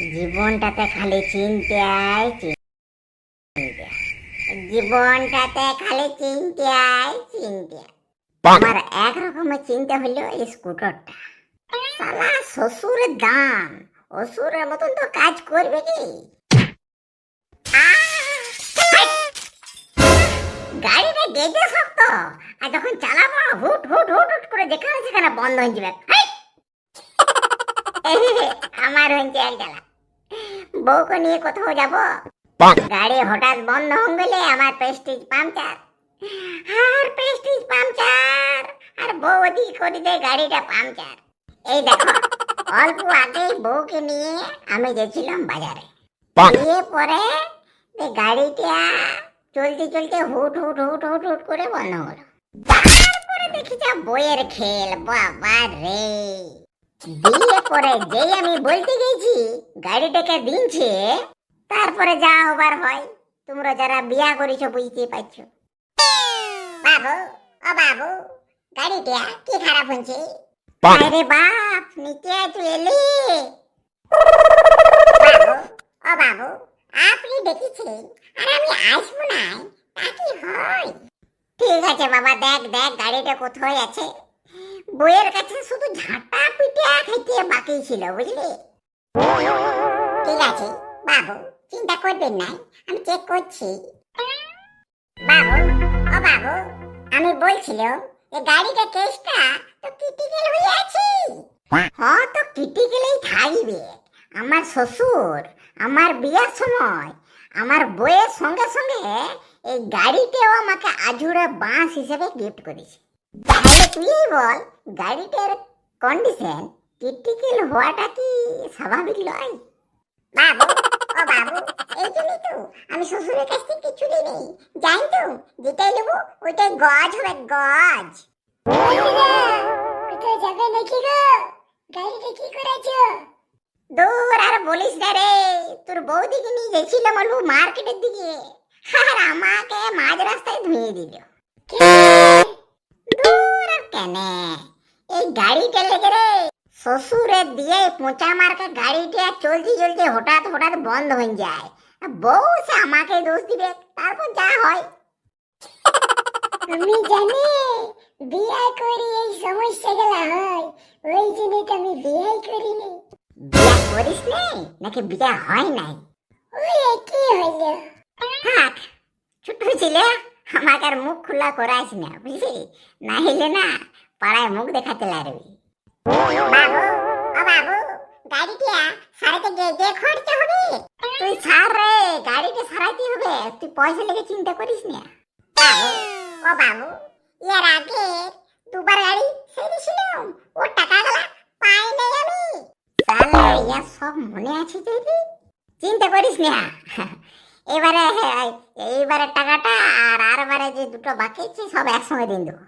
জীবনটাতে খালি চিন্তায় চিন্তা। জীবনটাতে খালি চিন্তায় চিন্তা। আমার এক রকমের চিন্তা হলো এই স্কুটারটা। সালা শ্বশুরের দাম। অসুরের মতন তো কাজ করবে কি? গাড়িটা গেজে শক্ত। আর যখন চালাবো হুট হুট হুট হুট করে যেখানে সেখানে বন্ধ হয়ে যাবে। আমার হয়েছে এক জ্বালা বউকে নিয়ে কোথাও যাব? গাড়ি হঠাৎ বন্ধ হয়ে গেলে আমার প্রেস্টিজ পাংচার আর প্রেস্টিজ পাংচার আর বউ ওদিকে করে দেয় গাড়িটা পাংচার এই দেখো অল্প আগে বউকে নিয়ে আমি গেছিলাম বাজারে। গিয়ে পরে গাড়িটা চলতে চলতে হুট হুট হুট হুট হুট করে বন্ধ হলো। তারপরে দেখি যা বইয়ের খেল বাবা রে। দিয়ে পরে যেই আমি বলতে গেছি গাড়িটাকে দিনছে তারপরে যা হবার হয় তোমরা যারা বিয়া করেছ বুঝতে পারছ। বাবু ও বাবু গাড়িটা কি খারাপ হয়েছে? আরে বাপ নিচে তুই এলি। বাবু ও বাবু আপনি দেখেছেন? আর আমি আসব না তা কি হয়? ঠিক আছে বাবা দেখ দেখ গাড়িটা কোথায় আছে। বইয়ের কাছে শুধু ঝাঁটা পিটিয়া খাইতে বাকি ছিল, বুঝলি? ঠিক আছে, বাবু, চিন্তা করবেন না, আমি চেক করছি। বাবু, ও বাবু, আমি বলছিলাম এই গাড়িটা কেসটা তো ক্রিটিক্যাল হয়ে আছে। হ্যাঁ তো ক্রিটিক্যালই থাকবে। আমার শ্বশুর, আমার বিয়ের সময়, আমার বইয়ের সঙ্গে সঙ্গে এই গাড়িটাও আমাকে আজুড়ে বাঁশ হিসেবে গিফট করেছে। তাহলে তুই বল, গাড়িটার কন্ডিশন ক্রিটিক্যাল হওয়াটা কি স্বাভাবিক নয়? বাবু, ও বাবু, এই তো আমি শ্বশুরের কাছ থেকে কিছু নেই জানি তো, যেটাই নেব ওইটাই গজ হবে, গজ। যাবে নাকি গো? গাড়িটা কি করেছ? দূর আর বলিস না রে, তোর বৌদিকে নিয়ে গেছিলাম বলব মার্কেটের দিকে। আর আমাকে মাঝ রাস্তায় ধুয়ে দিল। কেন? এই গাড়িটা লেগে রে? শ্বশুরের দিয়ে পোঁচা মার্কা গাড়িটা চলতে চলতে হঠাৎ হঠাৎ বন্ধ হয়ে যায়। বউ সে আমাকে দোষ দিবে তারপর যা হয়। আমি জানি বিয়ে করি এই সমস্যাগুলো হয়। ওই জন্য তো আমি বিয়ে করিনি। বিয়া করিস নাই নাকি বিয়া হয় নাই? ওই একই হইল। থাক ছোট ছিলে। আমাকে আর মুখ খোলা করাইস না বুঝলি? না হইলে না পাড়ায় মুখ দেখাতে লাগবি। বাবু ও বাবু গাড়িটা সারাইতে গিয়ে যে খরচা হবে? তুই ছাড় রে গাড়িটা সারাইতে হবে তুই পয়সা লেগে চিন্তা করিস না। ও বাবু এর আগে দুবার গাড়ি সেরেছিলাম ও টাকাগুলা পাই নাই আমি। তাহলে ইয়া সব মনে আছে দিদি চিন্তা করিস না। এবারে এইবারে টাকাটা আর আরবারে যে দুটো বাকি আছে সব একসঙ্গে দিন দেবো।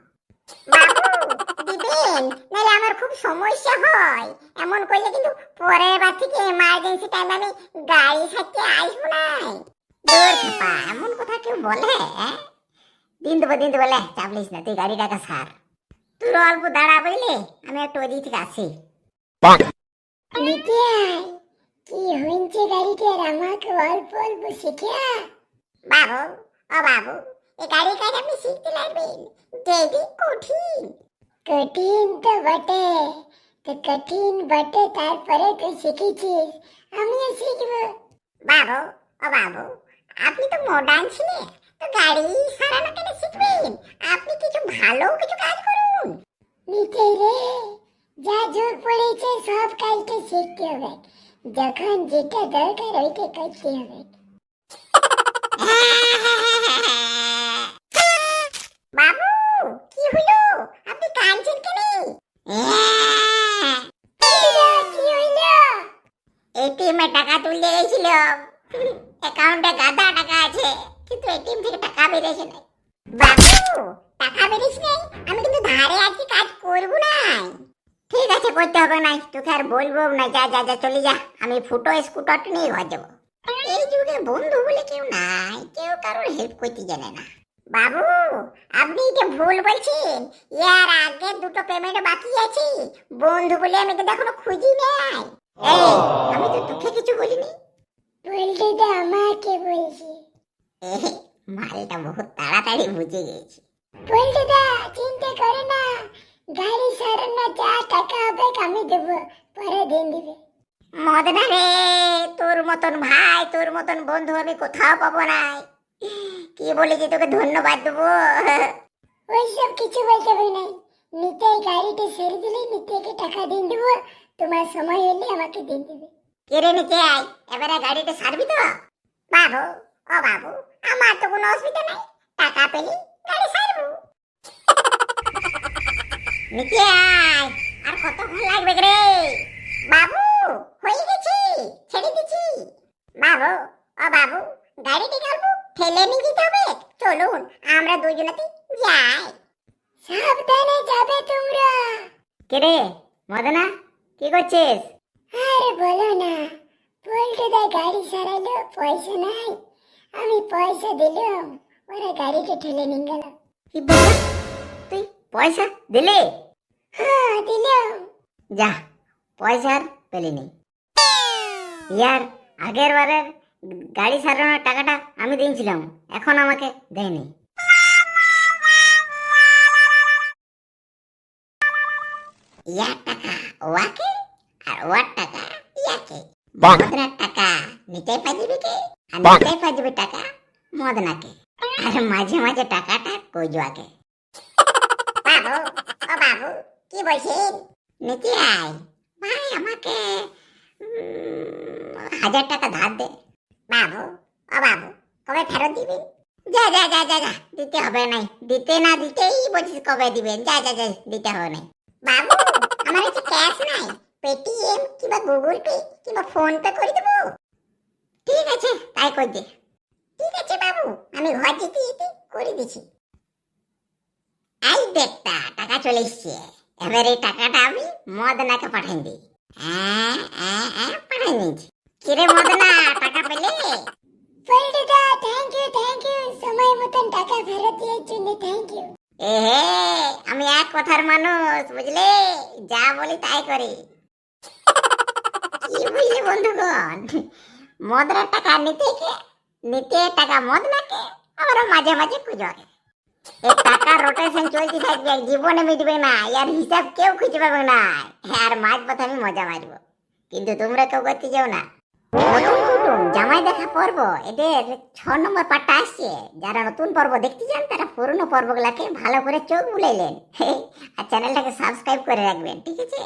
দিবেন নাহলে আমার খুব সমস্যা হয়। এমন করলে কিন্তু পরের বার থেকে এমার্জেন্সি টাইম আমি গাড়ি সাথে আসব না। এমন কথা কেউ বলে? দিন দেবো দিন দেবো চাপলিস না তুই গাড়ি টাকা সার তুই অল্প দাঁড়া বুঝলি? আমি একটু ওদিক থেকে আসি। নিতে কি হয়েছে গাড়িটার? আমাকে অল্প অল্প শিখে। বাবু, ও বাবু এই গাড়ি কাজ আপনি শিখতে লাগবেন দেবী কঠিন। কঠিন তো বটে। তো কঠিন বটে, তারপরে তুই শিখেছিস। আমিও শিখব। বাবু, ও বাবু, আপনি তো মডার্ন ছিলেন তো গাড়ি সারানো কেন শিখবেন? আপনি কিছু ভালো কিছু কাজ করুন। নিতে রে, যা যোগ পড়েছে, সব কাজটা শিখতে হবে। যখন যেটা দরকার ওইটা করতে হবে। বাবু, কি হলো? আপনি কাঁদছেন কেন? এটিএম টাকা তুলতে গেছিলাম। অ্যাকাউন্টে গাদা টাকা আছে, কিন্তু এটিএম থেকে টাকা বেরিয়েছে বাবু, টাকা বেরিয়েছে আমি কিন্তু ধারে আজকে কাজ করব না ঠিক আছে করতে হবে না তোকে আর বলব না। যা যা যা চলে যা। আমি ফুটো স্কুটারটা নিয়ে ঘর যাব এই যুগে বন্ধু বলে কেউ নাই কেউ কারোর হেল্প করতে জানে না। বাবু আপনি এটা ভুল বলছেন? ইয়ার আগে দুটো পেমেন্ট বাকি আছে। বন্ধু বলে আমি তো এখনও খুঁজি নাই। এই আমি তো তোকে কিছু বলিনি। পল্টুদা আমাকে বলছি। মালটা বহুত তাড়াতাড়ি বুঝে গেছি। পল্টুদা চিন্তা করো না। গাড়ি সারানো যা টাকা হবে আমি দেবো পরে দিন দিবে। মদনা রে তোর মতন ভাই তোর মতন বন্ধু আমি কোথাও পাবো নাই। কি বলেছি তোকে ধন্যবাদ দেবো? ওইসব কিছু বলতে হবে নাই। নিতাই গাড়িটা সেরে দিলে নিতাইকে টাকা দিন দেবো তোমার সময় হলে আমাকে দিন দিবে। কেড়ে নিতে আয় এবারে গাড়িটা সারবি তো? বাবু ও বাবু আমার তো কোনো অসুবিধা নাই। টাকা পেলি গাড়ি সারবো নিতে আয়। আর কতক্ষণ লাগবে রে? বাবু হয়ে গেছি ছেড়ে দিচ্ছি বাবু ও বাবু গাড়িটি কালবো ঠেলে নিয়ে যেতে হবে। চলুন আমরা দুজনাতে যাই। সাবধানে যাবে তোমরা। কে রে মদনা কি করছিস? আরে বলো না পল্টুদা গাড়ি সারাইলো পয়সা নাই। আমি পয়সা দিলাম ওরা গাড়িটা ঠেলে নিয়ে গেল। কি বলছিস তুই পয়সা দিলে? হ্যাঁ দিলাম। যা পয়সার পেলি নেই ইয়ার আগের বারের গাড়ি সারানোর টাকাটা আমি দিয়েছিলাম এখন আমাকে দেয়নি। ইয়ার টাকা ওয়াকে আর ওয়ার টাকা ইয়াকে। মদনার টাকা নিতে পারবি কে? আর নিতে পারবি টাকা মদনাকে। আর মাঝে মাঝে টাকাটা ও বাবু কি বলছেন নিতে আয়। ভাই, আমাকে হাজার টাকা ধার দে। বাবু, ও বাবু, কবে ফেরত দিবেন যা যা যা যা যা, দিতে হবে নাই। দিতে না দিতেই বলছিস কবে দিবেন? যা যা যা, দিতে হবে নাই। বাবু, আমার কাছে ক্যাশ নাই। পেটিএম কিংবা গুগল পে কিংবা ফোন পে করে দেবো? ঠিক আছে, তাই কই দে। ঠিক আছে, বাবু, আমি ঘর যেতে যেতে করে দিছি। এই দেখটা টাকা চলে এসছে। এবার এই টাকাটা আমি মদনাকে পাঠাই দিই। হ্যাঁ হ্যাঁ হ্যাঁ পাঠাই দিয়েছি কিরে মদনা টাকা পেলে? পল্টুদা থ্যাংক ইউ থ্যাংক ইউ সময় মতন টাকা ফেরত দেওয়ার জন্য থ্যাংক ইউ এ হে আমি এক কথার মানুষ বুঝলে? যা বলি তাই করি। কি বুঝলি বন্ধুগণ? মদনার টাকা নিতে কে নিতে টাকা মদনাকে আবার মাঝে মাঝে পুজোকে টাকা রোটেশন চলতে থাকবে জীবনে মিটবে না আর হিসাব কেউ খুঁজে পাবে না। আর মাঝ পথে আমি মজা মারবো। কিন্তু তোমরা কেউ করতে যাও না। জামাই দেখা পর্ব, এদের ছ নম্বর পার্টটা আসছে। যারা নতুন পর্ব দেখতে চান তারা পুরনো পর্বগুলোকে ভালো করে চোখ বুলাইলেন। আর চ্যানেলটাকে সাবস্ক্রাইব করে রাখবেন, ঠিক আছে?